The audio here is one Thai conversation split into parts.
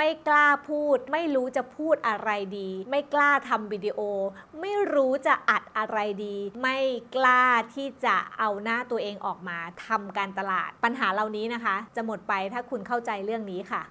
ไม่กล้าพูด ไม่รู้จะพูดอะไรดี ไม่กล้าทำวิดีโอ ไม่รู้จะอัดอะไรดี ไม่กล้าที่จะเอาหน้าตัวเองออกมาทำการตลาด ปัญหาเหล่านี้นะคะ จะหมดไปถ้าคุณเข้าใจเรื่องนี้ค่ะ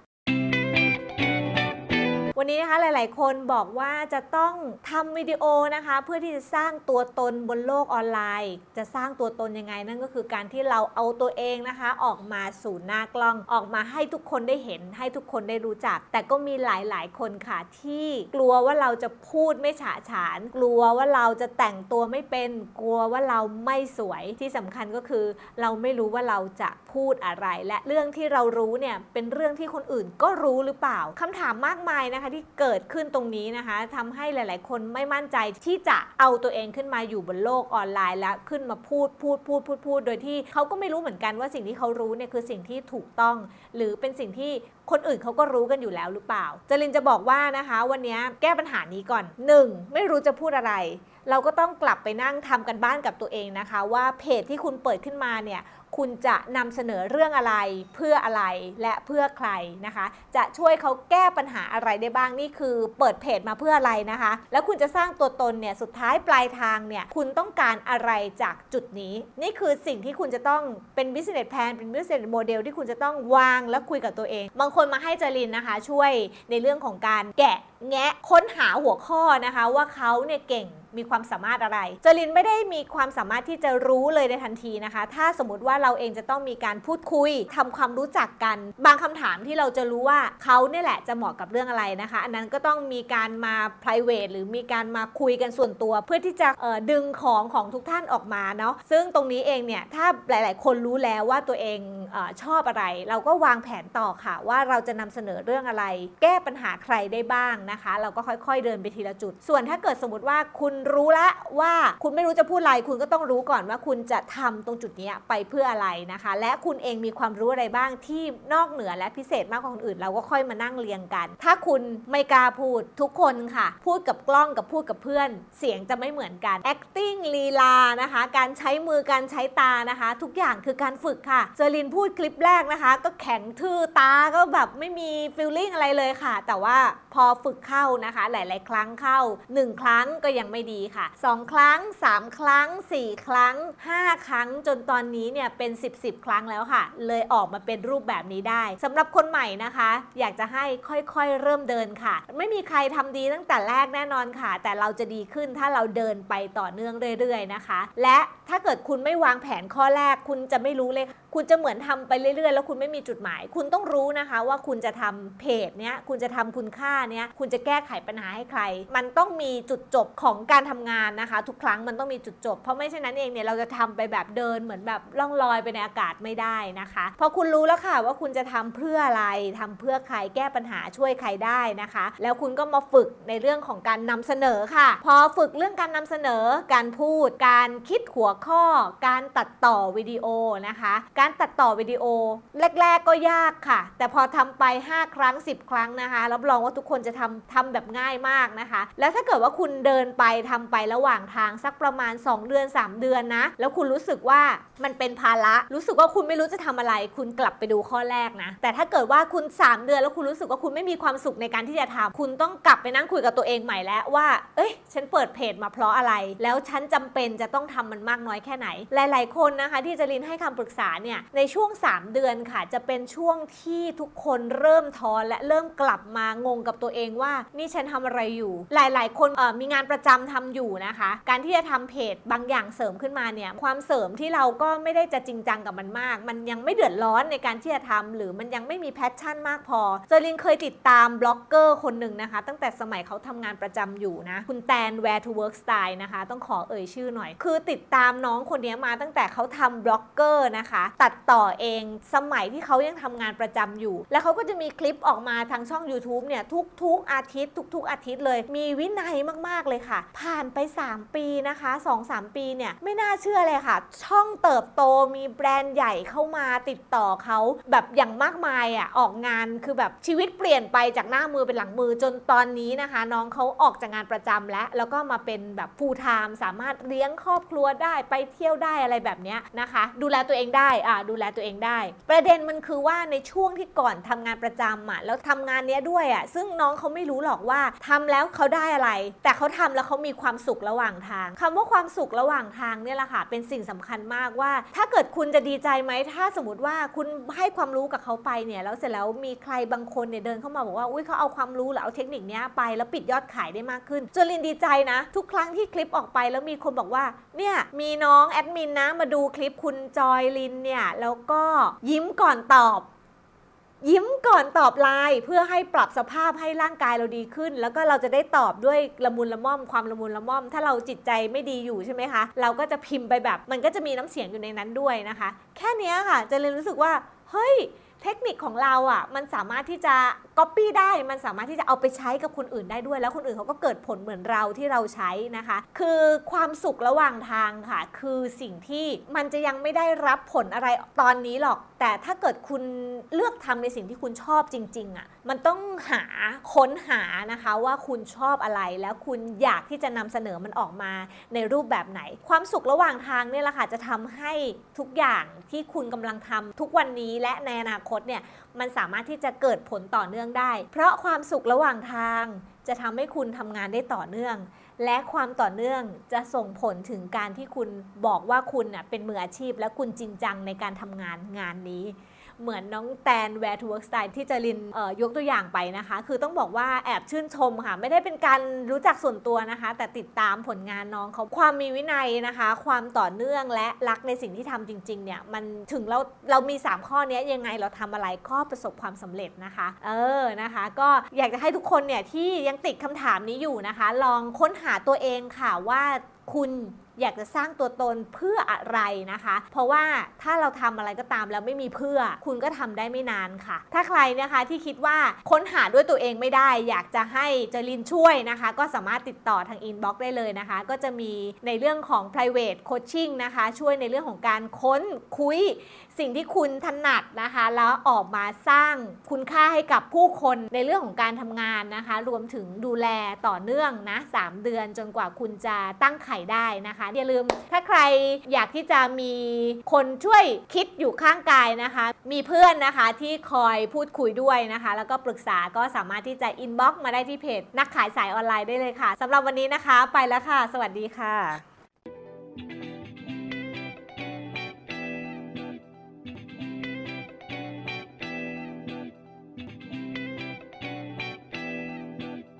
วันนี้นะคะหลาย ๆ คนบอกว่าจะต้องทำวิดีโอนะคะ เพื่อที่จะสร้างตัวตนบนโลกออนไลน์ จะสร้างตัวตนยังไง นั่นก็คือการที่เราเอาตัวเองนะคะ ออกมาสู่หน้ากล้อง ออกมาให้ทุกคนได้เห็น ให้ทุกคนได้รู้จัก แต่ก็มีหลาย ๆ คนค่ะที่กลัวว่าเราจะพูดไม่ฉาฉาน กลัวว่าเราจะแต่งตัวไม่เป็น กลัวว่าเราไม่สวยที่สำคัญก็คือ เราไม่รู้ว่าเราจะพูดอะไร และเรื่องที่เรารู้เนี่ยเป็นเรื่องที่คนอื่นก็รู้หรือเปล่าคำถามมากมายนะคะที่เกิดขึ้นตรงนี้นะคะทำให้หลาย ๆ คนไม่มั่นใจที่จะเอาตัวเองขึ้นมาอยู่บนโลกออนไลน์แล้วขึ้นมาพูดพูดพูดพูดพูดโดยที่เขาก็ไม่รู้เหมือนกันว่าสิ่งที่เขารู้เนี่ยคือสิ่งที่ถูกต้อง หรือเป็นสิ่งที่คนอื่นเขาก็รู้กันอยู่แล้วหรือเปล่าจรินจะบอกว่านะคะ วันนี้แก้ปัญหานี้ก่อน 1. ไม่รู้จะพูดอะไรเราก็ต้องกลับไปนั่งทำกันบ้านกับตัวเองนะคะ ว่าเพจที่คุณเปิดขึ้นมาเนี่ยคุณจะนำเสนอเรื่องอะไรเพื่ออะไรและเพื่อใครนะคะ จะช่วยเขาแก้ปัญหาอะไรได้บ้างนี่คือ เปิดเพจมาเพื่ออะไรนะคะ แล้วคุณจะสร้างตัวตนเนี่ยสุดท้ายปลายทางเนี่ยคุณต้องการอะไรจากจุดนี้ นี่คือสิ่งที่คุณจะต้องเป็น business plan เป็น business model ที่คุณจะต้องวางและคุยกับตัวเอง บางคนมาให้จรินนะคะ ช่วยในเรื่องของการแกะแงะค้นหาหัวข้อนะคะ ว่าเขาเนี่ยเก่งมีความสามารถอะไร เจรินไม่ได้มีความสามารถที่จะรู้เลยในทันทีนะคะ ถ้าสมมติว่าเราเองจะต้องมีการพูดคุยทำความรู้จักกัน บางคำถามที่เราจะรู้ว่าเขาเนี่ยแหละจะเหมาะกับเรื่องอะไรนะคะ อันนั้นก็ต้องมีการมา private หรือมีการมาคุยกันส่วนตัว เพื่อที่จะดึงของของทุกท่านออกมาเนาะ ซึ่งตรงนี้เองเนี่ย ถ้าหลาย ๆ คนรู้แล้วว่าตัวเองอชอบอะไร เราก็วางแผนต่อค่ะ ว่าเราจะนำเสนอเรื่องอะไร แก้ปัญหาใครได้บ้างนะคะ เราก็ค่อย ๆ เดินไปทีละจุด ส่วนถ้าเกิดสมมติว่าคุณรู้ละว่าคุณไม่รู้จะพูดอะไรคุณก็ต้องรู้ก่อนว่าคุณจะทำตรงจุดนี้ไปเพื่ออะไรนะคะ และคุณเองมีความรู้อะไรบ้างที่นอกเหนือและพิเศษมากกว่าคนอื่น เราก็ค่อยมานั่งเรียงกัน ถ้าคุณไม่กล้าพูดทุกคนค่ะ พูดกับกล้องกับพูดกับเพื่อน เสียงจะไม่เหมือนกัน acting ลีลานะคะ การใช้มือการใช้ตานะคะ ทุกอย่างคือการฝึกค่ะเจอรินพูดคลิปแรกนะคะ ก็แข็งทื่อตาก็แบบไม่มี feeling อะไรเลยค่ะ แต่ว่าพอฝึกเข้านะคะ หลาย ๆ ครั้งเข้า 1 ครั้งก็ยังไม่ดีค่ะ 2 ครั้ง 3 ครั้ง 4 ครั้ง 5 ครั้งจนตอนนี้เนี่ยเป็น 10 10 ครั้งแล้วค่ะ เลยออกมาเป็นรูปแบบนี้ได้สำหรับคนใหม่นะคะ อยากจะให้ค่อยๆเริ่มเดินค่ะ ไม่มีใครทำดีตั้งแต่แรกแน่นอนค่ะ แต่เราจะดีขึ้นถ้าเราเดินไปต่อเนื่องเรื่อยๆนะคะ และถ้าเกิดคุณไม่วางแผนข้อแรก คุณจะไม่รู้เลย คุณจะเหมือนทำไปเรื่อยๆ แล้วคุณไม่มีจุดหมาย คุณต้องรู้นะคะว่าคุณจะทำเพจเนี้ยคุณจะทำคุณค่าเนี้ยคุณจะแก้ไขปัญหาให้ใคร มันต้องมีจุดจบของการการทำงานนะคะ ทุกครั้งมันต้องมีจุดจบ เพราะไม่เช่นนั้นเองเนี่ยเราจะทำไปแบบเดินเหมือนแบบล่องลอยไปในอากาศไม่ได้นะคะพอคุณรู้แล้วค่ะว่าคุณจะทำเพื่ออะไรทำเพื่อใครแก้ปัญหาช่วยใครได้นะคะ แล้วคุณก็มาฝึกในเรื่องของการนำเสนอค่ะ พอฝึกเรื่องการนำเสนอ การพูด การคิดหัวข้อ การตัดต่อวิดีโอนะคะ การตัดต่อวิดีโอ แรก ๆ ก็ยากค่ะ แต่พอทำไป 5 ครั้ง 10 ครั้งนะคะรับรองว่าทุกคนจะทำทำแบบง่ายมากนะคะ แล้วถ้าเกิดว่าคุณเดินไปทำไประหว่างทางสักประมาณ 2 เดือน 3 เดือนนะ แล้วคุณรู้สึกว่ามันเป็นภาระ รู้สึกว่าคุณไม่รู้จะทำอะไร คุณกลับไปดูข้อแรกนะ แต่ถ้าเกิดว่าคุณ 3 เดือนแล้วคุณรู้สึกว่าคุณไม่มีความสุขในการที่จะทำคุณต้องกลับไปนั่งคุยกับตัวเองใหม่แล้วว่า เอ้ย ฉันเปิดเพจมาเพราะอะไร แล้วฉันจำเป็นจะต้องทำมันมากน้อยแค่ไหน หลาย ๆ คนนะคะ ที่จรินให้คำปรึกษาเนี่ย ในช่วง 3 เดือนค่ะ จะเป็นช่วงที่ทุกคนเริ่มท้อและเริ่มกลับมางงกับตัวเองว่า นี่ฉันทำอะไรอยู่ หลาย ๆ คนมีงานประจำทำอยู่นะคะ การที่จะทำเพจบางอย่างเสริมขึ้นมาเนี่ยความเสริมที่เราก็ไม่ได้จะจริงจังกับมันมาก มันยังไม่เดือดร้อนในการที่จะทำหรือมันยังไม่มีแพชชั่นมากพอเจอรินเคยติดตามบล็อกเกอร์คนหนึ่งนะคะ ตั้งแต่สมัยเขาทำงานประจำอยู่นะคุณแตน Where to Work Style นะคะ ต้องขอเอ่ยชื่อหน่อย คือติดตามน้องคนนี้มาตั้งแต่เขาทำบล็อกเกอร์นะคะ ตัดต่อเองสมัยที่เขายังทำงานประจำอยู่ แล้วเขาก็จะมีคลิปออกมาทางช่อง YouTube เนี่ยทุกๆอาทิตย์ ทุก ๆ อาทิตย์เลย มีวินัยมากๆเลยค่ะผ่านไป 3 ปีนะคะ 2-3 ปีเนี่ยไม่น่าเชื่อเลยค่ะ ช่องเติบโตมีแบรนด์ใหญ่เข้ามาติดต่อเขาแบบอย่างมากมายอะออกงานคือแบบชีวิตเปลี่ยนไปจากหน้ามือเป็นหลังมือจนตอนนี้นะคะ น้องเขาออกจากงานประจำแล้ว แล้วก็มาเป็นแบบฟูลไทม์สามารถเลี้ยงครอบครัวได้ไปเที่ยวได้อะไรแบบเนี้ยนะคะ ดูแลตัวเองได้อ่าดูแลตัวเองได้ ประเด็นมันคือว่าในช่วงที่ก่อนทำงานประจำอะแล้วทำงานเนี้ยด้วยอะซึ่งน้องเขาไม่รู้หรอกว่าทำแล้วเขาได้อะไร แต่เขาทำแล้วเขามีความสุขระหว่างทางคำว่าความสุขระหว่างทางเนี่ยแหละค่ะเป็นสิ่งสำคัญมากว่า ถ้าเกิดคุณจะดีใจไหมถ้าสมมติว่าคุณให้ความรู้กับเขาไปเนี่ยแล้วเสร็จแล้วมีใครบางคนเนี่ยเดินเข้ามาบอกว่าอุ้ยเขาเอาความรู้หรือเอาเทคนิคนี้ไป แล้วปิดยอดขายได้มากขึ้นจนลินดีใจนะ ทุกครั้งที่คลิปออกไปแล้วมีคนบอกว่าเนี่ยมีน้องแอดมินนะมาดูคลิปคุณจอยลินเนี่ยแล้วก็ยิ้มก่อนตอบ ยิ้มก่อนตอบไลน์เพื่อให้ปรับสภาพให้ร่างกายเราดีขึ้น แล้วก็เราจะได้ตอบด้วยละมุนละม่อมความละมุนละม่อม ถ้าเราจิตใจไม่ดีอยู่ใช่ไหมคะ เราก็จะพิมพ์ไปแบบ มันก็จะมีน้ำเสียงอยู่ในนั้นด้วยนะคะ แค่นี้ค่ะจะเลยรู้สึกว่า เฮ้ย เทคนิคของเราอะมันสามารถที่จะ Copy ได้มันสามารถที่จะเอาไปใช้กับคนอื่นได้ด้วย แล้วคนอื่นเขาก็เกิดผลเหมือนเราที่เราใช้นะคะ คือความสุขระหว่างทางค่ะ คือสิ่งที่มันจะยังไม่ได้รับผลอะไรตอนนี้หรอก แต่ถ้าเกิดคุณเลือกทำในสิ่งที่คุณชอบจริง ๆอะมันต้องหาค้นหานะคะว่าคุณชอบอะไรแล้วคุณอยากที่จะนำเสนอมันออกมาในรูปแบบไหน ความสุขระหว่างทางเนี่ยแหละค่ะจะทำให้ทุกอย่างที่คุณกำลังทำทุกวันนี้และในอนาคตเนี่ยมันสามารถที่จะเกิดผลต่อเนื่องได้ เพราะความสุขระหว่างทาง จะทำให้คุณทำงานได้ต่อเนื่อง และความต่อเนื่องจะส่งผลถึงการที่คุณบอกว่าคุณเป็นมืออาชีพ และคุณจริงจังในการทำงานงานนี้ เหมือนน้องแตน Where to Work Style ที่จรินยกตัวอย่างไปนะคะ คือต้องบอกว่าแอบชื่นชมค่ะ ไม่ได้เป็นการรู้จักส่วนตัวนะคะ แต่ติดตามผลงานน้องเขาความมีวินัยนะคะ ความต่อเนื่องและรักในสิ่งที่ทำจริง ๆ เนี่ยมันถึงเราเรามี 3 ข้อนี้ยังไงเราทำอะไรก็ประสบความสำเร็จนะคะ เออนะคะ ก็อยากจะให้ทุกคนเนี่ยที่ยังติดคำถามนี้อยู่นะคะ ลองค้นหาตัวเองค่ะว่า คุณอยากจะสร้างตัวตนเพื่ออะไรนะคะ เพราะว่าถ้าเราทำอะไรก็ตามแล้วไม่มีเพื่อ คุณก็ทำได้ไม่นานค่ะ ถ้าใครนะคะที่คิดว่าค้นหาด้วยตัวเองไม่ได้ อยากจะให้เจลินช่วยนะคะ ก็สามารถติดต่อทางอินบ็อกซ์ได้เลยนะคะ ก็จะมีในเรื่องของ private coaching นะคะ ช่วยในเรื่องของการค้นคุยสิ่งที่คุณถนัดนะคะ แล้วออกมาสร้างคุณค่าให้กับผู้คนในเรื่องของการทำงานนะคะ รวมถึงดูแลต่อเนื่องนะ3เดือนจนกว่าคุณจะตั้งไข่ได้นะคะ อย่าลืมถ้าใครอยากที่จะมีคนช่วยคิดอยู่ข้างกายนะคะ มีเพื่อนนะคะที่คอยพูดคุยด้วยนะคะ แล้วก็ปรึกษาก็สามารถที่จะอินบ็อกซ์มาได้ที่เพจ นักขายสายออนไลน์ได้เลยค่ะสำหรับวันนี้นะคะ ไปแล้วค่ะ สวัสดีค่ะ